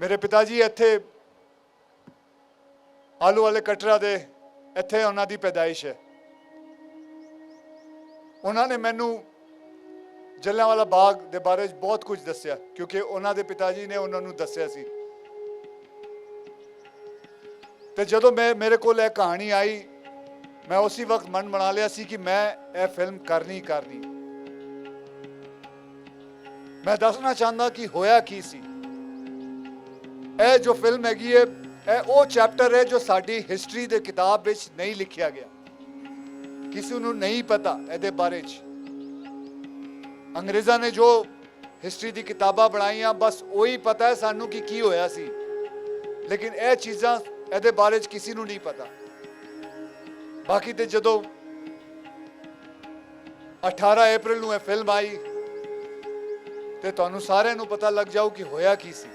ਮੇਰੇ ਪਿਤਾ ਜੀ ਇੱਥੇ ਆਲੂ ਵਾਲੇ ਕਟਰਾ ਦੇ, ਇੱਥੇ ਉਹਨਾਂ ਦੀ ਪੈਦਾਇਸ਼ ਹੈ। ਉਹਨਾਂ ਨੇ ਮੈਨੂੰ ਜਲਿਆਂਵਾਲਾ ਬਾਗ ਦੇ ਬਾਰੇ 'ਚ ਬਹੁਤ ਕੁਝ ਦੱਸਿਆ, ਕਿਉਂਕਿ ਉਹਨਾਂ ਦੇ ਪਿਤਾ ਜੀ ਨੇ ਉਹਨਾਂ ਨੂੰ ਦੱਸਿਆ ਸੀ। ਤੇ ਜਦੋਂ ਮੈਂ, ਮੇਰੇ ਕੋਲ ਇਹ ਕਹਾਣੀ ਆਈ, ਮੈਂ ਉਸੇ ਵਕਤ ਮਨ ਬਣਾ ਲਿਆ ਸੀ ਕਿ ਮੈਂ ਇਹ ਫਿਲਮ ਕਰਨੀ ਕਰਨੀ। ਮੈਂ ਦੱਸਣਾ ਚਾਹੁੰਦਾ ਕਿ ਹੋਇਆ ਕੀ ਸੀ। ਇਹ ਜੋ ਫਿਲਮ ਹੈਗੀ ਹੈ, ਇਹ ਉਹ ਚੈਪਟਰ ਹੈ ਜੋ ਸਾਡੀ ਹਿਸਟਰੀ ਦੇ ਕਿਤਾਬ ਵਿੱਚ ਨਹੀਂ ਲਿਖਿਆ ਗਿਆ। ਕਿਸੇ ਨੂੰ ਨਹੀਂ ਪਤਾ ਇਹਦੇ ਬਾਰੇ ਚ। ਅੰਗਰੇਜ਼ਾਂ ਨੇ ਜੋ ਹਿਸਟਰੀ ਦੀ ਕਿਤਾਬਾਂ ਬਣਾਈਆਂ, ਬਸ ਉਹੀ ਪਤਾ ਹੈ ਸਾਨੂੰ ਕਿ ਕੀ ਹੋਇਆ ਸੀ। ਲੇਕਿਨ ਇਹ ਚੀਜ਼ਾਂ ਇਹਦੇ ਬਾਰੇ ਚ ਕਿਸੇ ਨੂੰ ਨਹੀਂ ਪਤਾ। ਬਾਕੀ ਤੇ ਜਦੋਂ 18 ਅਪ੍ਰੈਲ ਨੂੰ ਇਹ ਫਿਲਮ ਆਈ, ਤੇ ਤੁਹਾਨੂੰ ਸਾਰਿਆਂ ਨੂੰ ਪਤਾ ਲੱਗ ਜਾਊ ਕਿ ਹੋਇਆ ਕੀ ਸੀ।